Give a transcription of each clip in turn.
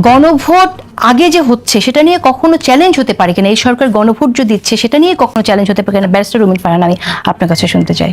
গণভোট আগে যে হচ্ছে, সেটা নিয়ে কখনো চ্যালেঞ্জ হতে পারে কিনা? এই সরকার গণভোট যে দিচ্ছে, সেটা নিয়ে কখনো চ্যালেঞ্জ হতে পারে কিনা? ব্যারিস্টার রুমিন ফারহান, আমি আপনার কাছে শুনতে চাই।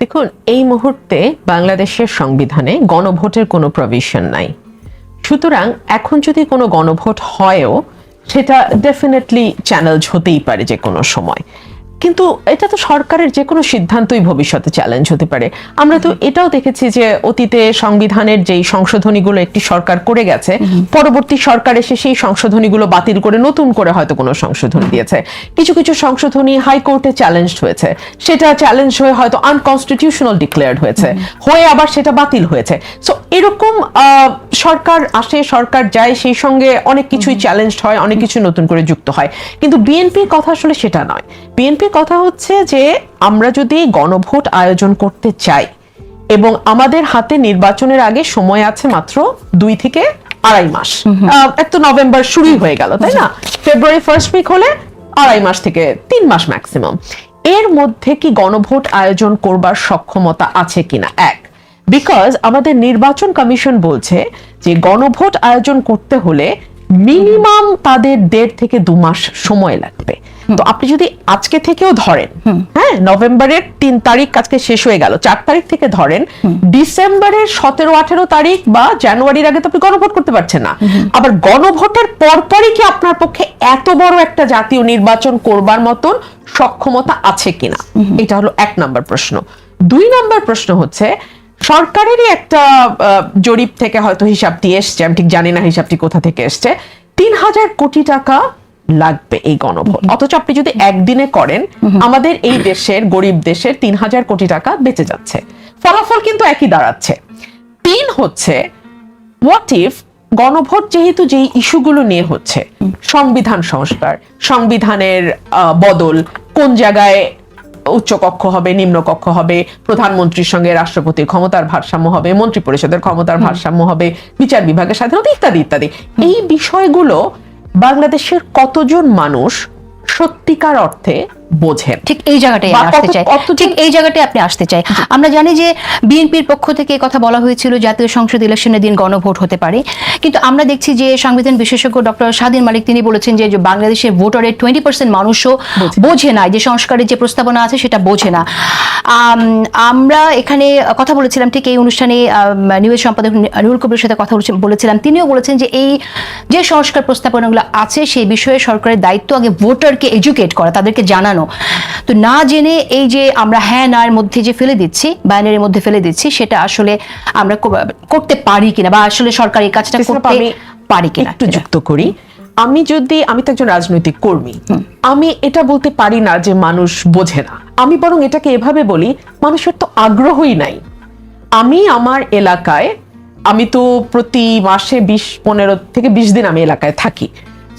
দেখুন, এই মুহূর্তে বাংলাদেশের সংবিধানে গণভোটের কোনো প্রভিশন নাই। সুতরাং এখন যদি কোনো গণভোট হয়ও, সেটা ডেফিনেটলি চ্যালেঞ্জ হতেই পারে যে কোনো সময়। কিন্তু এটা তো সরকারের যে কোনো সিদ্ধান্তই ভবিষ্যতে চ্যালেঞ্জ হতে পারে। আমরা তো এটাও দেখেছি যে অতীতে সংবিধানের যেই সংশোধনীগুলো একটি সরকার করে গেছে পরবর্তী সরকার এসে সেই সংশোধনীগুলো বাতিল করে নতুন করে হয়তো কোনো সংশোধনী দিয়েছে। কিছু কিছু সংশোধনী হাইকোর্টে চ্যালেঞ্জ হয়েছে। সেটা চ্যালেঞ্জ হয়ে হয়তো আনকনস্টিটিউশনাল ডিক্লেয়ার্ড হয়েছে। হয়ে আবার সেটা বাতিল হয়েছে। সো এরকম আহ, সরকার আসে সরকার যায় সেই সঙ্গে অনেক কিছুই চ্যালেঞ্জ হয় অনেক কিছু নতুন করে যুক্ত হয়। কিন্তু বিএনপির কথা আসলে সেটা নয়। বিএনপির কথা হচ্ছে যে আমরা যদি গণভোট আয়োজন করতে চাই এবং আমাদের হাতে নির্বাচনের আগে সময় আছে মাত্র দুই থেকে আড়াই মাস। এক তো নভেম্বর শুরুই হয়ে গেল তাই না? ফেব্রুয়ারি ফার্স্ট উইক হলে আড়াই মাস থেকে তিন মাস ম্যাক্সিমাম এর মধ্যে কি গণভোট আয়োজন করবার সক্ষমতা আছে কিনা? এক বিকজ আমাদের নির্বাচন কমিশন বলছে যে গণভোট আয়োজন করতে হলে মিনিমাম তাদের দেড় থেকে দু মাস সময় লাগবে। তো আপনি যদি আজকে থেকেও ধরেন হ্যাঁ নভেম্বরের তিন তারিখ আজকে শেষ হয়ে গেল চার তারিখ থেকে ধরেন ডিসেম্বরের সতেরো আঠেরো তারিখ বা জানুয়ারির আগে তো আপনি গণভোট করতে পারছেন না। আবার গণভোটের পরপরই কি আপনার পক্ষে এত বড় একটা জাতীয় নির্বাচন করবার মতন সক্ষমতা আছে কিনা? এটা হলো এক নম্বর প্রশ্ন। দুই নম্বর প্রশ্ন হচ্ছে সরকারেরই একটা জরিপ থেকে হয়তো হিসাবটি এসছে আমি ঠিক জানি না হিসাবটি কোথা থেকে এসছে তিন হাজার কোটি টাকা লাগবে এই গণভোট। অথচ আপনি যদি একদিনে করেন আমাদের এই দেশের গরিব দেশের তিন হাজার কোটি টাকা বেঁচে যাচ্ছে। ফলাফল কিন্তু একই দাঁড়াচ্ছে। তিন হচ্ছে হোয়াট ইফ গণভোট যেহেতু যেই ইস্যুগুলো নিয়ে হচ্ছে সংবিধান সংস্কার সংবিধানের বদল কোন জায়গায় উচ্চ কক্ষ হবে নিম্ন কক্ষ হবে প্রধানমন্ত্রীর সঙ্গে রাষ্ট্রপতির ক্ষমতার ভারসাম্য হবে মন্ত্রী পরিষদের ক্ষমতার ভারসাম্য হবে বিচার বিভাগের স্বাধীনতা ইত্যাদি ইত্যাদি। এই বিষয়গুলো বাংলাদেশের কতজন মানুষ সত্যিকার অর্থে বোঝেন ঠিক এই আমি আসতে চাই। ঠিক এই জায়গাটায় আপনি আসতে চাই। আমরা জানি যে বিএনপির পক্ষ থেকে কথা বলা হয়েছিল জাতীয় সংসদ ইলেকশনের দিন গণভোট হতে পারে। কিন্তু আমরা দেখছি যে সংবিধান বিশেষজ্ঞ ডক্টর স্বাধীন মালিক তিনি বলেছেন যে বাংলাদেশের ভোটারের টোয়েন্টি পার্সেন্ট মানুষও বোঝে। না। যে সংস্কারের যে প্রস্তাবনা আছে সেটা বোঝে না। আমরা এখানে কথা বলেছিলাম ঠিক এই অনুষ্ঠানে নিউজ সম্পাদক নুরুল কবির সাথে কথা বলেছি- বলেছিলাম। তিনিও বলেছেন যে এই যে সংস্কার প্রস্তাবনাগুলো আছে সেই বিষয়ে সরকারের দায়িত্ব আগে ভোটারকে এডুকেট করা তাদেরকে জানানো। তো না জেনে এই যে আমরা হ্যাঁ না এর মধ্যে যে ফেলে দিচ্ছি বাইনারির মধ্যে ফেলে দিচ্ছি সেটা আসলে আমরা করতে পারি কিনা বা আসলে সরকার এই কাজটা করতে পারি কিনা? একটু যুক্ত করি। আমি যদি আমি তো একজন রাজনৈতিক কর্মী আমি এটা বলতে পারি না যে মানুষ বোঝে না। আমি বরং এটাকে এভাবে বলি মানুষের তো আগ্রহই নাই। আমি আমার এলাকায় আমি তো প্রতি মাসে বিশ পনেরো থেকে বিশ দিন আমি এলাকায় থাকি।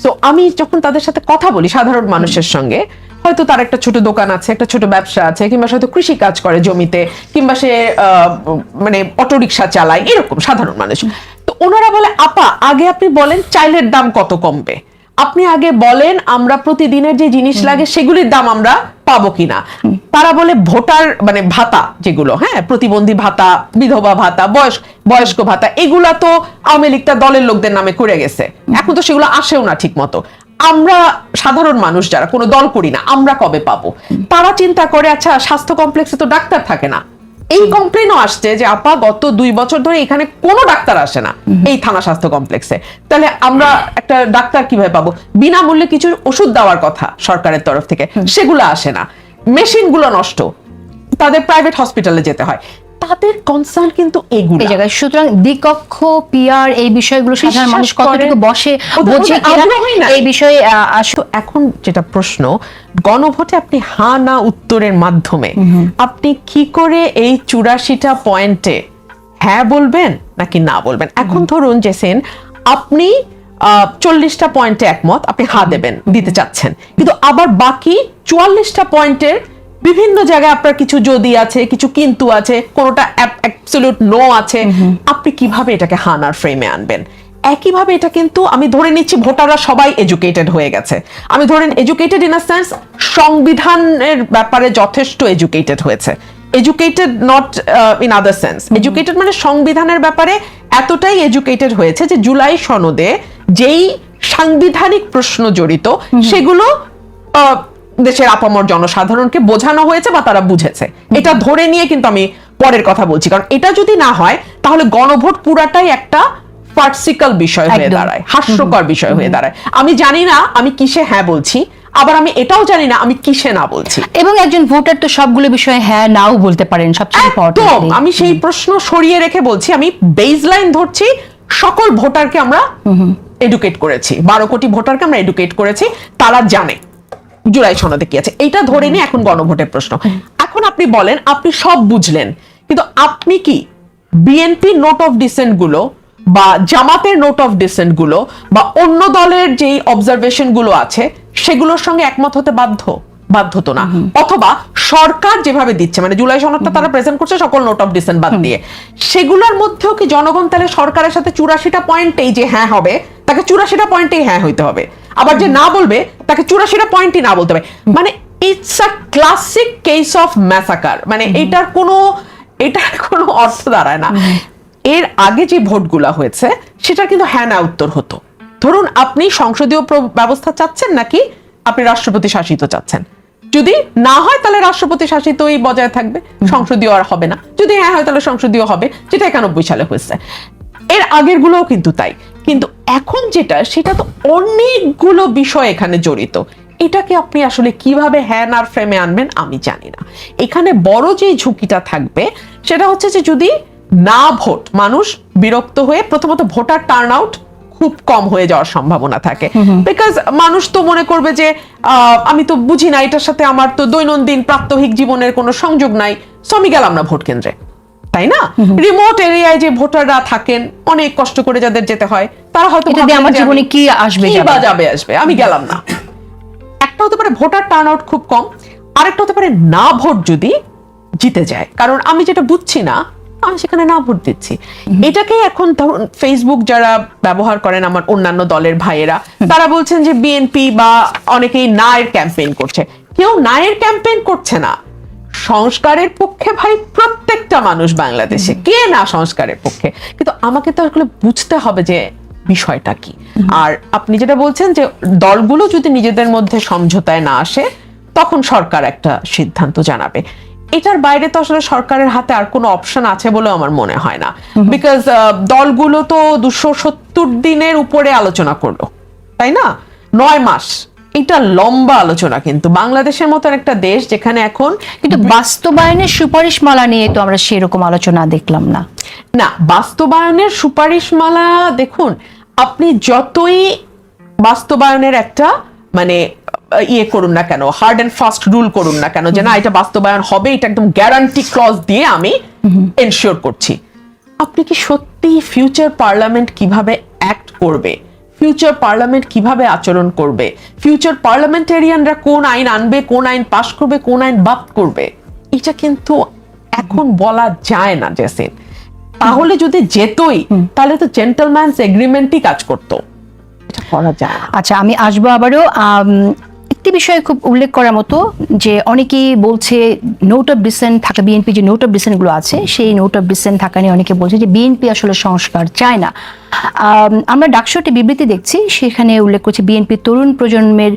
তো আমি যখন তাদের সাথে কথা বলি সাধারণ মানুষের সঙ্গে হয়তো তার একটা ছোট দোকান আছে একটা ছোট ব্যবসা আছে কিংবা হয়তো কৃষি কাজ করে জমিতে কিংবা সে মানে অটোরিকশা চালায় এরকম সাধারণ মানুষ। তো ওনারা বলে আপা আগে আপনি বলেন চাইলের দাম কত কমবে? আপনি আগে বলেন আমরা প্রতিদিনের যে জিনিস লাগে সেগুলির দাম আমরা পাবো কিনা? তারা বলে ভোটার মানে ভাতা যেগুলো হ্যাঁ প্রতিবন্ধী ভাতা বিধবা ভাতা বয়স বয়স্ক ভাতা এগুলা তো আওয়ামী লীগটা দলের লোকদের নামে করে গেছে। এখন তো সেগুলো আসেও না ঠিক মতো আমরা সাধারণ মানুষ যারা, কোনো দল করি না, আমরা কবে পাবো? তারা চিন্তা করে আচ্ছা স্বাস্থ্য কমপ্লেক্সে তো ডাক্তার থাকে না। এই কমপ্লেনও আসছে যে, আপা, গত দুই বছর ধরে এখানে কোনো ডাক্তার আসে না, এই থানা স্বাস্থ্য কমপ্লেক্সে। তাহলে আমরা একটা ডাক্তার কীভাবে পাবো? বিনামূল্যে কিছু ওষুধ দেওয়ার কথা সরকারের তরফ থেকে, সেগুলো আসে না। মেশিনগুলো নষ্ট। তাদের প্রাইভেট হসপিটালে যেতে হয়। তাদের কনসার্ন কিন্তু এগুলো। এই জায়গায়। সুতরাং দ্বিকক্ষ পিয়ার এই বিষয়গুলো সাধারণ মানুষ কতটুকু বসে বোঝে। এই বিষয়ে আস- এখন যেটা প্রশ্ন গণভোটে আপনি হা না উত্তরের মাধ্যমে আপনি কি করে এই চুরাশিটা পয়েন্টে হ্যাঁ বলবেন নাকি না বলবেন? এখন ধরুন যে সেন আপনি চল্লিশটা পয়েন্টে একমত আপনি হা দেবেন দিতে চাচ্ছেন। কিন্তু আবার বাকি চুয়াল্লিশটা পয়েন্টের বিভিন্ন জায়গায় আপনার কিছু যদি আছে কিছু কিন্তু আছে কোনোটা অ্যাবসলিউট নো আছে আপনি কীভাবে এটাকে হানার ফ্রেমে আনবেন? একইভাবে এটা কিন্তু আমি ধরে নিচ্ছি ভোটাররা সবাই এডুকেটেড হয়ে গেছে। আমি ধরেন এডুকেটেড ইন আ সেন্স সংবিধানের ব্যাপারে যথেষ্ট এডুকেটেড হয়েছে। Educated not in other sense educated মানে সংবিধানের ব্যাপারে এতটাই এডুকেটেড হয়েছে যে জুলাই সনদে যেই সাংবিধানিক প্রশ্ন জড়িত সেগুলো আহ, দেশের আপামর জনসাধারণকে বোঝানো হয়েছে বা তারা বুঝেছে। এটা ধরে নিয়ে কিন্তু আমি পরের কথা বলছি। কারণ এটা যদি না হয় তাহলে গণভোট পুরাটাই একটা পার্সিক্যাল বিষয় হয়ে দাঁড়ায় হাস্যকর বিষয় হয়ে দাঁড়ায়। আমি জানি না আমি কিসে হ্যাঁ বলছি আবার আমি এটাও জানি না আমি কিসে না বলছি। এবং একজন ভোটার তো সবগুলো বিষয়ে হ্যাঁ নাও বলতে পারেন সবচেয়ে একদম! আমি সেই প্রশ্ন সরিয়ে রেখে বলছি আমি বেসলাইন ধরছি সকল ভোটারকে আমরা এডুকেট করেছি। বারো কোটি ভোটারকে আমরা এডুকেট করেছি তারা জানে। জুলাই সনদে কি আছে? এইটা ধরে নিয়ে এখন গণভোটের প্রশ্ন। এখন আপনি বলেন আপনি সব বুঝলেন কিন্তু আপনি কি বিএনপি নোট অফ ডিসেন্টগুলো বা জামাতের নোট অফ ডিসেন্টগুলো বা অন্য দলের যেই অবজারভেশনগুলো আছে সেগুলোর সঙ্গে একমত হতে বাধ্য? বাধ্য তো না। অথবা সরকার যেভাবে দিচ্ছে মানে জুলাই সনদটা তারা প্রেজেন্ট করছে সকল নোট অফ ডিসেন্ট বাদ দিয়ে। সেগুলোর মধ্যেও কি জনগণ তাহলে সরকারের সাথে চুরাশিটা পয়েন্টেই যে হ্যাঁ হবে তাকে চুরাশিটা পয়েন্টেই হ্যাঁ হইতে হবে। আবার যে না বলবে তাকে চুরাশিটা পয়েন্টই না বলতে হবে মানে it's a classic case of massacre মানে এটার কোনো এটার কোনো অর্থ দাঁড়ায় না। এর আগে যে ভোটগুলা হয়েছে সেটা কিন্তু হ্যাঁ না উত্তর হতো। ধরুন আপনি সংসদীয় ব্যবস্থা চাচ্ছেন নাকি আপনি রাষ্ট্রপতি শাসিত চাচ্ছেন? যদি না হয় তাহলে রাষ্ট্রপতি শাসিতই বজায় থাকবে। সংসদীয় আর হবে না। যদি হ্যাঁ হয় তাহলে সংসদীয় হবে। যেটা একানব্বই সালে হয়েছে। এর আগের গুলোও কিন্তু তাই। কিন্তু এখন যেটা সেটা তো অনেকগুলো বিষয় এখানে জড়িত। এটাকে আপনি আসলে কীভাবে হ্যান আর ফ্রেমে আনবেন আমি জানি না। এখানে বড় যে ঝুঁকিটা থাকবে সেটা হচ্ছে যে যদি না ভোট মানুষ বিরক্ত হয়ে প্রথমত ভোটার টার্ন আউট খুব কম হয়ে যাওয়ার সম্ভাবনা থাকে। বিকজ মানুষ তো মনে করবে যে আহ, আমি তো বুঝি না এটার সাথে আমার তো দৈনন্দিন প্রাত্যহিক জীবনের কোনো সংযোগ নাই সো আমি গেলাম না ভোট কেন্দ্রে। তাই না? রিমোট এরিয়ায় যে ভোটাররা থাকেন অনেক কষ্ট করে যাদের যেতে হয় তারা হয়তো এটা দিয়ে আমার জীবনে কি আসবে? বা যাবে আসবে? আমি গেলাম না। একটা হতে পারে ভোটার টার্ন আউট খুব কম আরেকটা হতে পারে না ভোট যদি জিতে যায়। কারণ আমি যেটা বুঝছি না আমি সেখানে না ভোট দিচ্ছি। এটাকে এখন ধরুন ফেসবুক যারা ব্যবহার করেন আমার অন্যান্য দলের ভাইয়েরা তারা বলছেন যে বিএনপি বা অনেকেই না এর ক্যাম্পেইন করছে। কেউ না এর ক্যাম্পেইন করছে না। সংস্কারের পক্ষে ভাই প্রত্যেকটা মানুষ বাংলাদেশে। কে না সংস্কারের পক্ষে? কিন্তু আমাকে তো আসলে বুঝতে হবে যে বিষয়টা কি? আর আপনি যেটা বলছেন যে দলগুলো যদি নিজেদের মধ্যে সমঝোতায় না আসে তখন সরকার একটা সিদ্ধান্ত জানাবে। এটার বাইরে তো আসলে সরকারের হাতে আর কোনো অপশন আছে বলে আমার মনে হয় না। বিকজ দলগুলো তো দুশো সত্তর দিনের উপরে আলোচনা করল তাই না? নয় মাস। এটা লম্বা আলোচনা কিন্তু। বাংলাদেশের মতন একটা দেশ যেখানে এখন কিন্তু বাস্তবায়নের সুপারিশমালা নিয়ে তো আমরা সেরকম আলোচনা দেখলাম না। না বাস্তবায়নের সুপারিশমালা দেখুন আপনি যতই বাস্তবায়নের একটা মানে ইয়ে করুন না কেন হার্ড অ্যান্ড ফাস্ট রুল করুন না কেন যে না, এটা বাস্তবায়ন হবে, এটা একদম গ্যারান্টি ক্লজ দিয়ে আমি এনশিওর করছি। আপনি কি সত্যি ফিউচার পার্লামেন্ট কীভাবে অ্যাক্ট করবে? ফিউচার পার্লামেন্ট কীভাবে আচরণ করবে? ফিউচার পার্লামেন্টেরিয়ানরা কোন আইন আনবে, কোন আইন পাশ করবে, কোন আইন বাদ করবে? এটা কিন্তু এখন বলা যায় না, জেসিন। তাহলে যদি যেতই তাহলে তো জেন্টলম্যানস এগ্রিমেন্টই কাজ করতো। এটা করা যায়। আচ্ছা আমি আসব আবারও একটি বিষয়ে খুব উল্লেখ করার মতো যে অনেকেই বলছে নোট অফ ডিসেন্ট থাকা বিএনপি যে নোট অফ ডিসেন্টগুলো আছে সেই নোট অফ ডিসেন্ট থাকা নিয়ে অনেকে বলছে যে বিএনপি আসলে সংস্কার চায় না। আমরা ডাকশোটি বিবৃতি দেখছি সেখানে উল্লেখ করছে বিএনপি তরুণ প্রজন্মের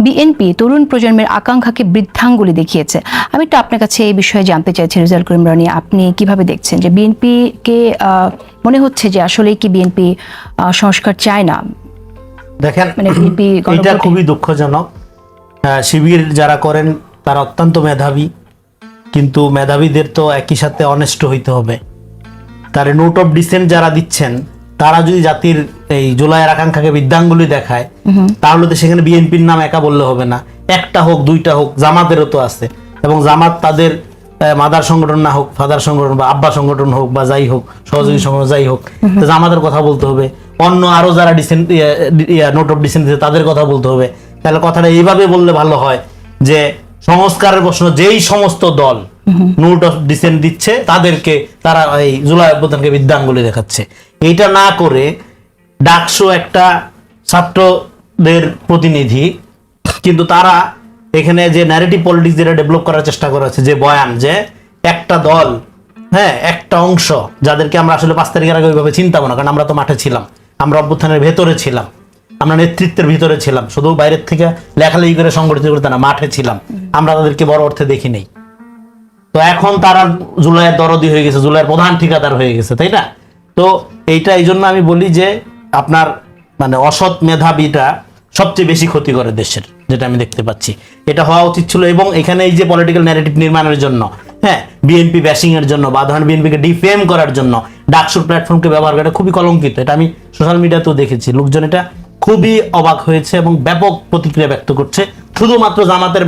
বিএনপি তরুণ প্রজন্মের আকাঙ্ক্ষাকে বৃদ্ধাঙ্গুলি দেখিয়েছে। আমি একটু আপনার কাছে এই বিষয়ে জানতে চাইছি রেজাল্ট করিম রানি আপনি কীভাবে দেখছেন যে বিএনপিকে মনে হচ্ছে যে আসলে কি বিএনপি সংস্কার চায় না? দেখেন মানে বিএনপি এটা খুবই দুঃখজনক। শিবির যারা করেন তারা অত্যন্ত মেধাবী। কিন্তু মেধাবীদের তো একই সাথে অনেস্ট হইতে হবে। তার নোট অফ ডিসেন্ট যারা দিচ্ছেন তারা যদি জাতির এই জুলাইয়ের আকাঙ্ক্ষাকে বৃদ্ধাঙ্গুলি দেখায়, তাহলে তো সেখানে বিএনপির নাম একা বললে হবে না। একটা হোক, দুইটা হোক, জামাতেরও তো আছে। এবং জামাত তাদের মাদার সংগঠন না হোক, ফাদার সংগঠন বা আব্বা সংগঠন হোক বা যাই হোক, সহযোগী সংগঠন যাই হোক জামাতের কথা বলতে হবে। অন্য আরও যারা ডিসেন্ট নোট অফ ডিসেন্ট তাদের কথা বলতে হবে। তাহলে কথাটা এইভাবে বললে ভালো হয় যে সংস্কারের প্রশ্ন যেই সমস্ত দল নোট অফ ডিসেন্ট দিচ্ছে, তাদেরকে তারা এই জুলাই অভ্যুত্থানকে বিদ্যাঙ্গুলি দেখাচ্ছে। এইটা না করে ডাকসো একটা ছাত্রদের প্রতিনিধি, কিন্তু তারা এখানে যে ন্যারেটিভ পলিটিক্স যেটা ডেভেলপ করার চেষ্টা করা হচ্ছে, যে বয়ান, যে একটা দল হ্যাঁ একটা অংশ, যাদেরকে আমরা আসলে পাঁচ তারিখের আগে ওইভাবে চিন্তাম না, কারণ আমরা তো মাঠে ছিলাম, আমরা অভ্যুত্থানের ভেতরে ছিলাম, আমরা নেতৃত্বের ভিতরে ছিলাম, শুধু বাইরের থেকে লেখালেখি করে সংগঠিত করতে না, মাঠে ছিলাম, আমরা তাদেরকে বড় অর্থে দেখি নেই। তো এখন তারা জুলাইয়ের দরদি হয়ে গেছে, জুলাইয়ের প্রধান ঠিকাদার হয়ে গেছে, তাই না? তো এইটা এই জন্য আমি বলি যে আপনার মানে অসৎ মেধাবীটা সবচেয়ে বেশি ক্ষতি করে দেশের, যেটা আমি দেখতে পাচ্ছি। এটা হওয়া উচিত ছিল এবং এখানে এই যে পলিটিক্যাল ন্যারেটিভ নির্মাণের জন্য হ্যাঁ বিএনপি ব্যাশিং এর জন্য বা ধরেন বিএনপিকে ডিফেম করার জন্য, ডাকসুর প্ল্যাটফর্মকে ব্যবহার করা খুবই কলঙ্কিত, এটা আমি সোশ্যাল মিডিয়াতেও দেখেছি। লোকজন এটা খুবই অবাক হয়েছে এবং ব্যাপক প্রতিক্রিয়া ব্যক্ত করছে। শুধুমাত্র জামাতের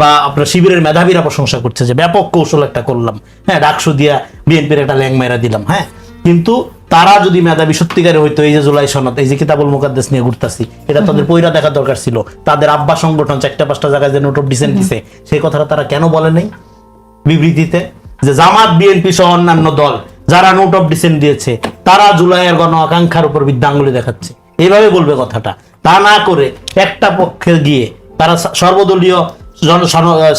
বা আপনার শিবিরের মেধাবীরা প্রশংসা করছে যে ব্যাপক কৌশল একটা করলাম। হ্যাঁ ডাকসু দিয়া বিএনপির একটা ল্যাং মেরা দিলাম হ্যাঁ। কিন্তু তারা যদি মেধাবী সত্যিকারে হইতো, এই যে জুলাই সনদ, এই যে কিতাবুল মুকাদ্দেস নিয়ে ঘুরতাছি, এটা তাদের পয়রা দেখা দরকার ছিল। তাদের আব্বা সংগঠন চারটা পাঁচটা জায়গায় যে নোট অফ ডিসেন্ট দিছে, সেই কথাটা তারা কেন বলে নাই? বিবৃতিতে যে জামাত, বিএনপি সহ অন্যান্য দল, যারা নোট অফ ডিসেন্ট দিয়েছে, তারা জুলাইয়ের গণ আকাঙ্ক্ষার উপর বিদ্যাঙ্গুলি দেখাচ্ছে। এইভাবে বলবে কথাটা। তা না করে একটা পক্ষে গিয়ে তারা সর্বদলীয় জন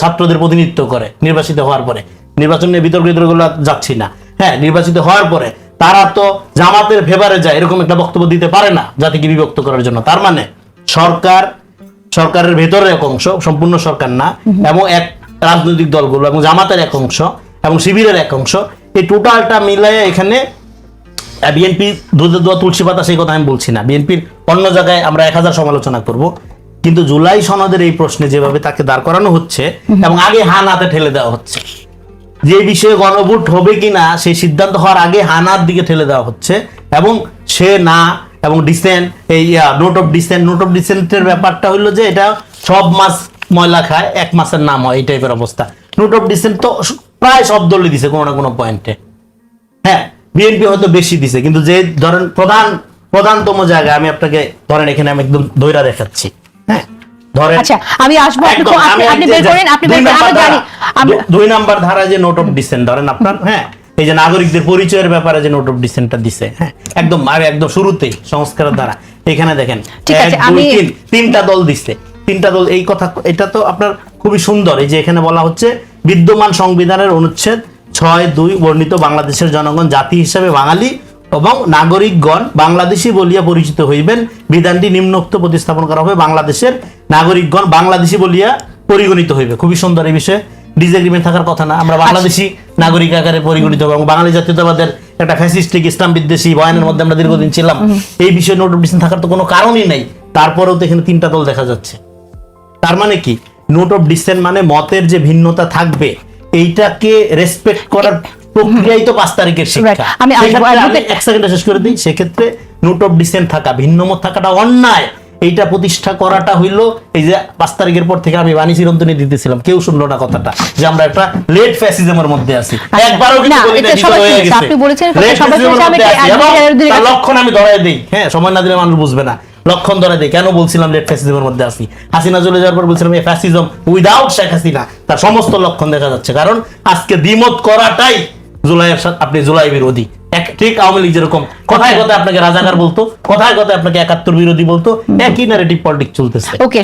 ছাত্রদের প্রতিনিধিত্ব করে নির্বাচিত হওয়ার পরে। নির্বাচন নিয়ে বিতর্ক বিতর্কগুলো যাচ্ছি না। হ্যাঁ নির্বাচিত হওয়ার পরে তারা তো জামাতের ফেভারে যায় এরকম একটা বক্তব্য দিতে পারে না জাতিকে বিভক্ত করার জন্য। তার মানে সরকার সরকারের ভেতরের এক অংশ সম্পূর্ণ সরকার না এবং এক রাজনৈতিক দলগুলো এবং জামাতের এক অংশ এবং শিবিরের এক অংশ এই টোটালটা মিলাইয়ে এখানে বিএনপি দুধের দোয়া তুলসী পাতা সেই কথা আমি বলছি না। বিএনপির অন্য জায়গায় আমরা এক হাজার সমালোচনা করব। কিন্তু জুলাই সনদের এই প্রশ্নে যেভাবে তাকে দাঁড় করানো হচ্ছে এবং আগে হান হাতে ঠেলে দেওয়া হচ্ছে যে বিষয়ে গণভোট হবে কিনা সেই সিদ্ধান্ত হওয়ার আগে হানার দিকে ঠেলে দেওয়া হচ্ছে এবং সে না এবং ডিসেন্ট এই note of dissent note of ডিসেন্টের ব্যাপারটা হলো যে এটা সব মাছ ময়লা খায় এক মাসের নাম হয় এই টাইপের অবস্থা। নোট অফ ডিসেন্ট তো প্রায় সব দলই দিছে কোনো না কোনো পয়েন্টে হ্যাঁ বিএনপি হয়তো বেশি দিছে কিন্তু যে ধরেন প্রধান প্রধানতম জায়গা আমি আপনাকে ধরেন এখানে আমি একদম ধৈরা দেখাচ্ছি হ্যাঁ? ধরেন আচ্ছা আমি আসব আপনি আপনি আমি আপনি একদম বের করেন আপনি বের করেন নাম্বার জানি ধারা- আমরা দু- দুই নাম্বার ধারা যে নোট অফ ডিসেন্ট ধরেন আপনার হ্যাঁ? এই যে নাগরিকদের পরিচয়ের ব্যাপারে যে নোট অফ ডিসেন্টটা দিছে হ্যাঁ? একদম আর একদম শুরুতেই সংস্কারের দ্বারা এখানে দেখেন ঠিক আছে, আমি- তিনটা দল দিচ্ছে তিনটা দল এই কথা এটা তো আপনার খুবই সুন্দর। এই যে এখানে বলা হচ্ছে বিদ্যমান সংবিধানের অনুচ্ছেদ ছয় দুই বর্ণিত বাংলাদেশের জনগণ জাতি হিসাবে বাঙালি এবং নাগরিকগণ বাংলাদেশি বলিয়া পরিচিত হইবেন। বিধানটি নিম্নোক্ত প্রতিস্থাপন করা হবে বাংলাদেশের নাগরিকগণ বাংলাদেশি বলিয়া পরিগণিত হইবে। খুবই সুন্দর এই বিষয়ে। ডিসএগ্রিমেন্ট থাকার কথা না আমরা বাংলাদেশি নাগরিক আকারে পরিগণিত হবে এবং বাঙালি জাতীয়তাবাদের একটা ফ্যাসিস্টিক ইসলাম বিদ্বেষী বয়ানের মধ্যে আমরা দীর্ঘদিন ছিলাম। এই বিষয়ে নোট অফ ডিসেন্ট থাকার তো কোনো কারণই নেই। তারপরেও তো এখানে তিনটা দল দেখা যাচ্ছে। তার মানে কি? নোট অফ ডিসেন্ট মানে মতের যে ভিন্নতা থাকবে এইটাকে রেসপেক্ট করার প্রক্রিয়াই তো পাঁচ তারিখের শিক্ষা। আমি এক সেকেন্ডে শেষ করে দিই। সেক্ষেত্রে নোট অফ ডিসেন্ট থাকা ভিন্ন মত থাকাটা অন্যায়। এইটা প্রতিষ্ঠা করাটা হইল এই যে পাঁচ তারিখের পর থেকে আমি বাণী চিরন্তনী দিতেছিলাম। কেউ শুনলো না কথাটা যে আমরা একটা লেট ফ্যাসিজমের মধ্যে আছি। একবারও কিন্তু আচ্ছা, তার কাছে- লক্ষণ আমি ধরাই দিই। হ্যাঁ সময় না দিলে মানুষ বুঝবে না। লক্ষণ ধরা দেয় কেন বলছিলাম লেট ফ্যাসিজমের মধ্যে আসি হাসিনা চলে যাওয়ার পর বলছিলাম এই ফ্যাসিজম উইদাউট শেখ হাসিনা। তার সমস্ত লক্ষণ দেখা যাচ্ছে। কারণ আজকে দ্বিমত করাটাই জুলাইয়ের সাথে আপনি জুলাই বিরোধী। এক- ঠিক আওয়ামী লীগ যেরকম, কথায় কথায় আপনাকে রাজাকার বলতো, কথায় কথায় আপনাকে একাত্তর বিরোধী বলতো, একই নারেটিভ পলিটিক্স চলতেছে। ওকে